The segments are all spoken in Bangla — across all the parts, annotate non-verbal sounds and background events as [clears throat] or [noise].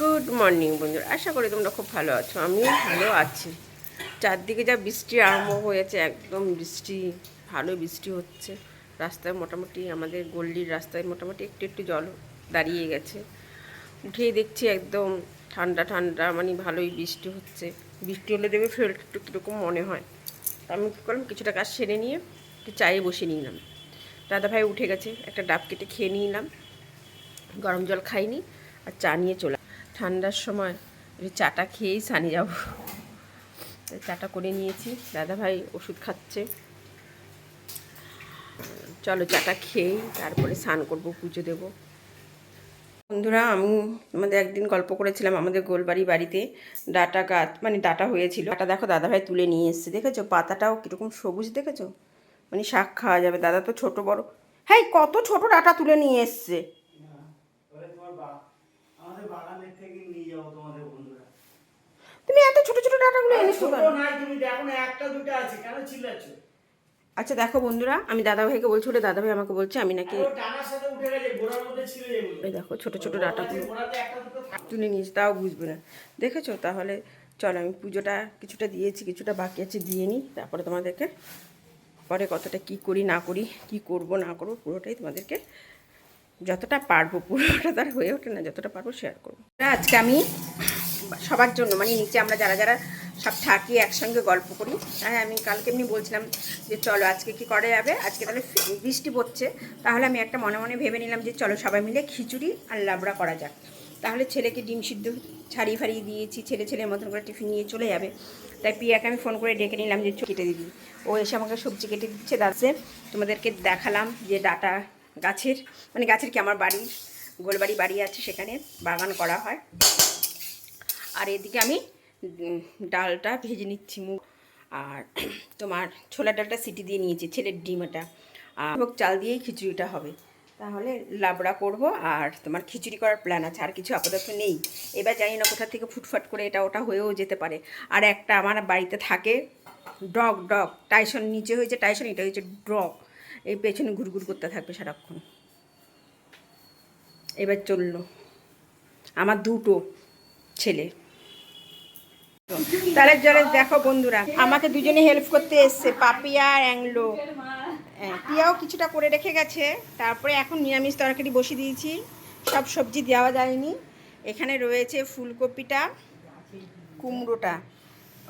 গুড মর্নিং বন্ধুরা। আশা করি তোমরা খুব ভালো আছো। আমিও ভালো আছি। চারদিকে যা বৃষ্টি আরম্ভ হয়েছে, একদম বৃষ্টি, ভালো বৃষ্টি হচ্ছে। রাস্তায় মোটামুটি আমাদের গল্লির রাস্তায় মোটামুটি একটু একটু জল দাঁড়িয়ে গেছে। উঠেই দেখছি একদম ঠান্ডা ঠান্ডা মানে ভালোই বৃষ্টি হচ্ছে। বৃষ্টি হলে দেবে ফেরত একটু কীরকম মনে হয়। তা আমি কী করলাম, কিছুটা কাজ সেরে নিয়ে একটু চায়ে বসে নিলাম। দাদা ভাই উঠে গেছে, একটা ডাব কেটে খেয়ে নিলাম। গরম জল খাইনি, আর চা নিয়ে চলে ঠান্ডার সময় একটু চাটা খেয়েই সানি যাব। চাটা করে নিয়েছি। দাদা ভাই ওষুধ খাচ্ছে। চলো চাটা খেয়েই তারপরে স্নান করব, পুজো দেব। বন্ধুরা, আমি আমাদের একদিন গল্প করেছিলাম আমাদের গোলবাড়ি বাড়িতে। ডাটা গাছ মানে ডাটা হয়েছিল। ডাটা দেখো দাদাভাই তুলে নিয়ে এসছে, দেখেছ? পাতাটাও কীরকম সবুজ, দেখেছ? মানে শাক খাওয়া যাবে। দাদা তো ছোট বড়। হ্যাঁ কত ছোট ডাটা তুলে নিয়ে এসছে তাহলে তোমার বা- আমাদের বাগানের থেকে নিয়ে যাব তোমাদের বন্ধুরা তুমি এত ছোট ছোট ডাটাগুলো এনেছো কেন? তুমি দেখো না একটা দুটো আছে কেন চিল্লাচ্ছ? আচ্ছা দেখো বন্ধুরা আমি দাদাভাইকে বলছি ওটা দাদাভাই আমাকে বলছে আমি নাকি এই দেখো ছোট ছোট ডাটাগুলো। তুলে। নিয়েছি তাও বুঝবে না। দেখেছ? তাহলে চলো আমি পুজোটা কিছুটা দিয়েছি কিছুটা বাকি আছে দিয়ে নিই। তারপরে তোমাদেরকে পরে কতটা কি করি না করি কি করব না করব পুরোটাই তোমাদেরকে যতটা পারব পুরোটা তার হয়ে ওঠে না যতটা পারব শেয়ার করব। আজকে আমি সবার জন্য মানে নিচে আমরা যারা যারা সব থাকি একসঙ্গে গল্প করি। হ্যাঁ আমি কালকে এমনি বলছিলাম যে চলো আজকে কি করা যাবে? আজকে তাহলে বৃষ্টি পড়ছে। তাহলে আমি একটা মনে মনে ভেবে নিলাম যে চলো সবাই মিলে খিচুড়ি আর লাবড়া করা যাক। তাহলে ছেলেকে ডিম সিদ্ধ ছাড়িয়ে ফাড়িয়ে দিয়েছি, ছেলে ছেলের মতন করে টিফিন নিয়ে চলে যাবে। তাই পিয়াকে আমি ফোন করে ডেকে নিলাম যে কেটে দিবি। ও এসে আমাকে সবজি কেটে দিচ্ছে দাসে তোমাদেরকে দেখালাম যে ডাটা গাছের মানে গাছের কি, আমার বাড়ির, গোলবাড়ি বাড়ি আছে সেখানে বাগান করা হয়। আর এদিকে আমি ডালটা ভেজে নিচ্ছি মুখ আর [clears throat] তোমার ছোলার ডালটা সিটি দিয়ে নিয়েছি, ছেলের ডিম এটা। আর চাল দিয়েই খিচুড়িটা হবে। তাহলে লাবড়া করব আর তোমার খিচুড়ি করার প্ল্যান আছে, আর কিছু আপাতত নেই। এবার জানি না কোথা থেকে ফুটফাট করে এটা ওটা হয়েও যেতে পারে। আর একটা আমার বাড়িতে থাকে, ডগ ডগ। টাইসন নিচে হয়েছে টাইসন এটা হয়েছে ডগ। এই পেছনে ঘুরঘুর করতে থাকবে সারাক্ষণ। এবার চলল। আমার দুটো ছেলে। তাহলে জলে দেখো বন্ধুরা আমাকে দুজনে হেল্প করতে এসছে পাপিয়া আর অ্যাংলো। হ্যাঁ, পিয়াও কিছুটা করে রেখে গেছে তারপরে এখন নিরামিষ তরকারি বসিয়ে দিয়েছি সব সবজি দেওয়া যায়নি। এখানে রয়েছে ফুলকপিটা কুমড়োটা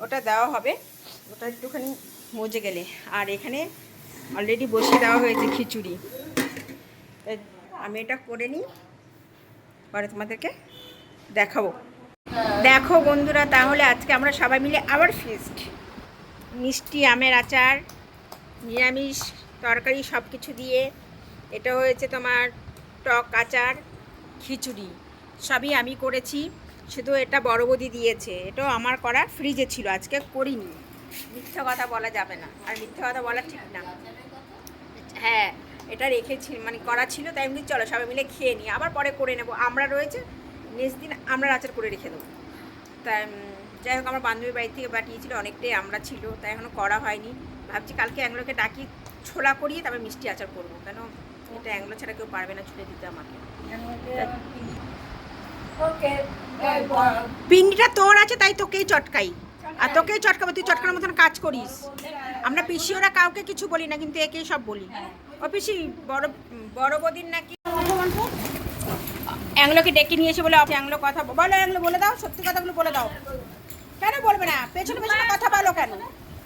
ওটা দেওয়া হবে ওটা একটুখানি মজে গেলে। আর এখানে অলরেডি বসিয়ে দেওয়া হয়েছে খিচুড়ি। আমি এটা করে নিই পরে তোমাদেরকে দেখাবো। দেখো বন্ধুরা, তাহলে আজকে আমরা সবাই মিলে আবার ফিস্ট মিষ্টি, আমের আচার, নিরামিষ, তরকারি সব কিছু দিয়ে। এটা হয়েছে তোমার টক আচার, খিচুড়ি। সবই আমি করেছি, শুধু এটা বড় বৌদি দিয়েছে। এটাও আমার করা ফ্রিজে ছিল, আজকে করিনি। মিথ্যা কথা বলা যাবে না, আর মিথ্যা কথা বলা ঠিক না। হ্যাঁ এটা রেখেছি মানে করা ছিল, তাই এমনি চলো সবাই মিলে খেয়ে নিই, আবার পরে করে নেব। আমরা রয়েছে নেক্সট দিন আমরা আচার করে রেখে দেবো। তাই যাই হোক আমার বান্ধবীর বাড়ি থেকে পাঠিয়েছিল অনেকটাই আমরা ছিল তাই এখনও করা হয়নি। ভাবছি কালকে অ্যাংলোকে ডাকি ছোলা করিয়ে তারপর মিষ্টি আচার করব। কেন এটা অ্যাংলো ছাড়া কেউ পারবে না ছুটে দিতে আমাকে। পিন্ডিটা তোর আছে তাই তোকেই চটকাই। আর তোকেই চটকাবো তুই চটকানোর মতন কাজ করিস। আমরা পিসি ওরা কাউকে কিছু বলি না কিন্তু একেই সব বলি। ও পিসি বড় বড় বদিন নাকি অ্যাংলোকে ডেকে নিয়ে এসে বলে অ্যাংলো কথা বলো অ্যাংলো বলে দাও সত্যি কথাগুলো বলে দাও। কেন বলবে না? পেছনে পেছনে কথা বলো কেন?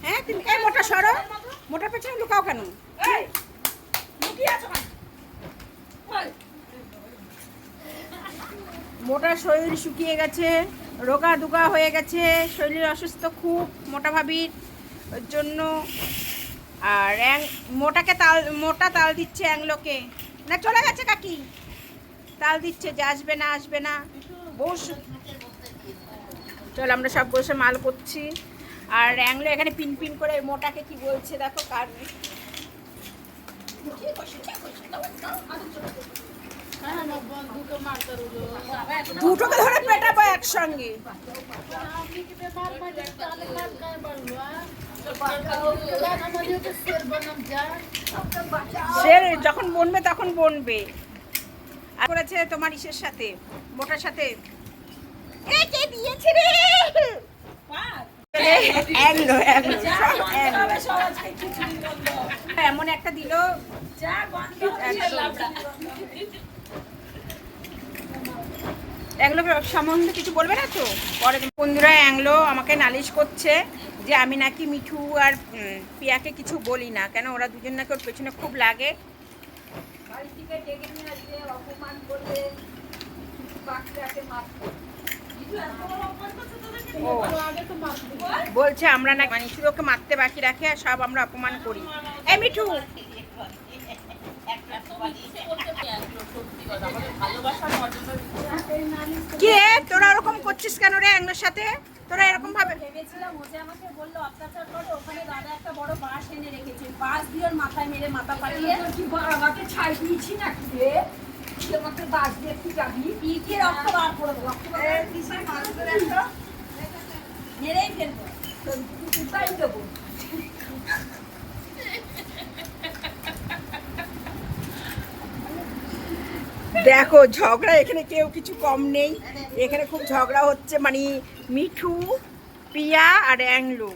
হ্যাঁ তুমি এই মোটা সরো। মোটার পেছনে লুকাও কেন? মোটা শরীর শুকিয়ে গেছে রোগা দুগা হয়ে গেছে শরীর অসুস্থ খুব মোটা ভাবির জন্য। আর মোটাকে তাল মোটা তাল দিচ্ছে অ্যাংলোকে। না চলে গেছে কাকি। তাল দিচ্ছে যে আসবে না আসবে না। বস চল আমরা সব বসে মাল করছি। আর অ্যাংলো এখানে পিন পিন করে মোটাকে কি বলছে দেখো কার দুটোকে ধরে পেটাবো একসঙ্গে। সে যখন বনবে তখন বনবে। আর করেছে তোমার ইসের সাথে মোটার সাথে। এ কে দিয়েছে রে। এমন একটা দিল। অ্যাংলো সম্বন্ধে কিছু বলবে না তো? পরে বন্ধুরা অ্যাংলো আমাকে নালিশ করছে যে আমি নাকি মিঠু আর পিয়াকে কিছু বলি না। কেন ওরা দুজন নাকি ওর পেছনে খুব লাগে। ও। বলছে আমরা না মানে শুধু ওকে মারতে বাকি রাখে আর সব আমরা অপমান করি। এ মিঠু। কে তোরা ওরকম করছিস কেন রে অ্যাংলোর সাথে? তোরা এরকম ভাবে ভেবেছিলাম ও যে আমাকে বলল অত্যাচার করো ওখানে দাদা একটা বড় বাঁশ এনে রেখেছে। বাঁশ দিয়ে ওর মাথায় মেরে মাথা পাঠিয়ে কি আমাকে ছাই দিয়েছি নাকি রে? আমাকে বাঁশ দিয়ে কি যাবি? পিঠে রক্ত বার করে দেবো রক্ত মেরেই ফেলব। তাই দেবো। দেখো ঝগড়া এখানে কেউ কিছু কম নেই। এখানে খুব ঝগড়া হচ্ছে মানে মিঠু, পিয়া আর অ্যাংলো।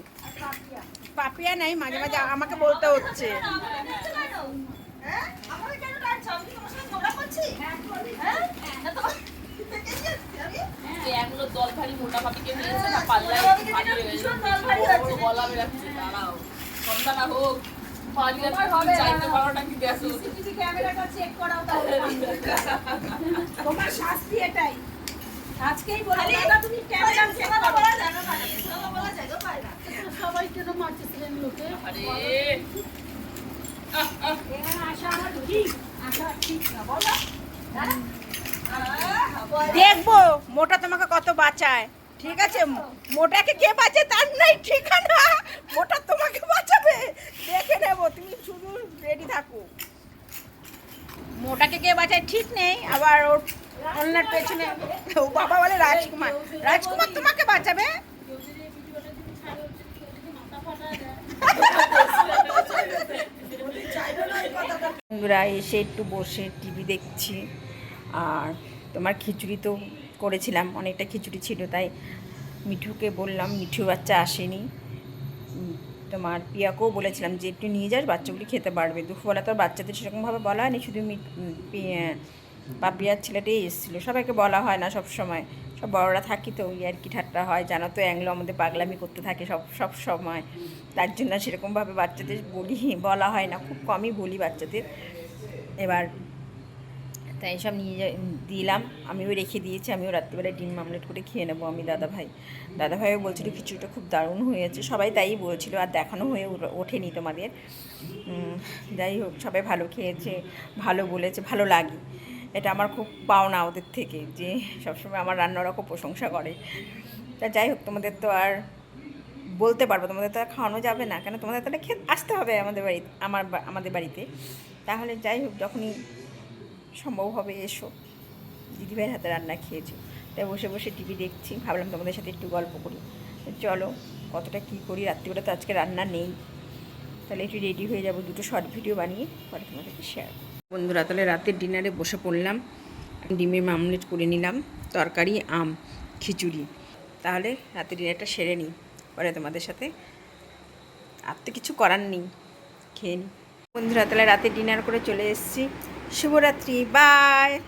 পাপিয়া নাই, মাঝে মাঝে আমাকে বলতে হচ্ছে। এগুলো দল ভারী না হোক পালিয়ে তুমি তাহলে তোমার শাস্তি এটাই আজকেই বলে ক্যামেরা চেক করো সবাই কেন লোকে? আরে। এখানে আমার ঠিক আসা ঠিক না বলো। হ্যাঁ? দেখব মোটা তোমাকে কত বাঁচায়। ঠিক আছে মোটাকে কে বাঁচে তার নাই ঠিকানা। মোটা তোমাকে বাঁচাবে। দেখে নেব তুমি শুধু রেডি থাকো। মোটাকে কে বাঁচায় ঠিক নেই আবার ওর অন্যের পেছনে। ও বাবা বলে রাজকুমার। রাজকুমার তোমাকে বাঁচাবে? বন্ধুরা, এসে একটু বসে টিভি দেখছি। আর তোমার খিচুড়ি তো করেছিলাম, অনেকটা খিচুড়ি ছিল, তাই মিঠুকে বললাম, মিঠু বাচ্চা আসেনি। তোমার পিয়াকেও বলেছিলাম যে একটু নিয়ে যাস, বাচ্চাগুলি খেতে পারবে। দুপুরবেলা তো আর বাচ্চাদের সেরকমভাবে বলা হয়নি, শুধু পাপিয়ার ছেলেটাই এসেছিল। সবাইকে বলা হয় না সব সময় সব বড়রা থাকি তো, ওই আর কি ঠাট্টা হয়। জানো তো, অ্যাংলো আমাদের পাগলামি করতে থাকে সব সব সময়। তার জন্য সেরকমভাবে বাচ্চাদের বলি, বলা হয় না। খুব কমই বলি বাচ্চাদের। এবার তাই সব নিয়ে দিলাম। আমিও রেখে দিয়েছি। আমিও রাত্রিবেলায় ডিম মামলেট করে খেয়ে নেব আমি দাদাভাই। দাদাভাইও দাদা ভাইও বলছিল, খিচুড়িটা খুব দারুণ হয়েছে। সবাই তাই বলছিল, আর দেখানো হয়ে ওঠেনি তোমাদের। যাই হোক, সবাই ভালো খেয়েছে, ভালো বলেছে, ভালো লাগে। এটা আমার খুব পাওনা ওদের থেকে যে সবসময় আমার রান্নারা খুব প্রশংসা করে। তা যাই হোক, তোমাদের তো আর বলতে পারব, তোমাদের তো আর খাওয়ানো যাবে না। কেন? তোমাদের তাহলে খেতে আসতে হবে আমাদের বাড়ি আমার আমাদের বাড়িতে। তাহলে যাই হোক, যখনই সম্ভব হবে এসো। দিদিভাইয়ের হাতে রান্না খেয়েছি। তাই বসে বসে টিভি দেখছি। ভাবলাম তোমাদের সাথে একটু গল্প করি। চলো, কতটা কী করি? রাত্রিবেলা তো আজকে রান্না নেই। তাহলে একটু রেডি হয়ে যাব। দুটো শর্ট ভিডিও বানিয়ে পরে তোমাদেরকে শেয়ার বন্ধুরা, তাহলে রাতের ডিনারে বসে পড়লাম। ডিমের মামলেট করে নিলাম, তরকারি, আম, খিচুড়ি। তাহলে রাতের ডিনারটা সেরে নিই। পরে তোমাদের সাথে আর তো কিছু করার নেই, খেয়ে নিই। বন্ধুরা, তাহলে রাতে ডিনার করে চলে এসেছি। শুভরাত্রি, বাই!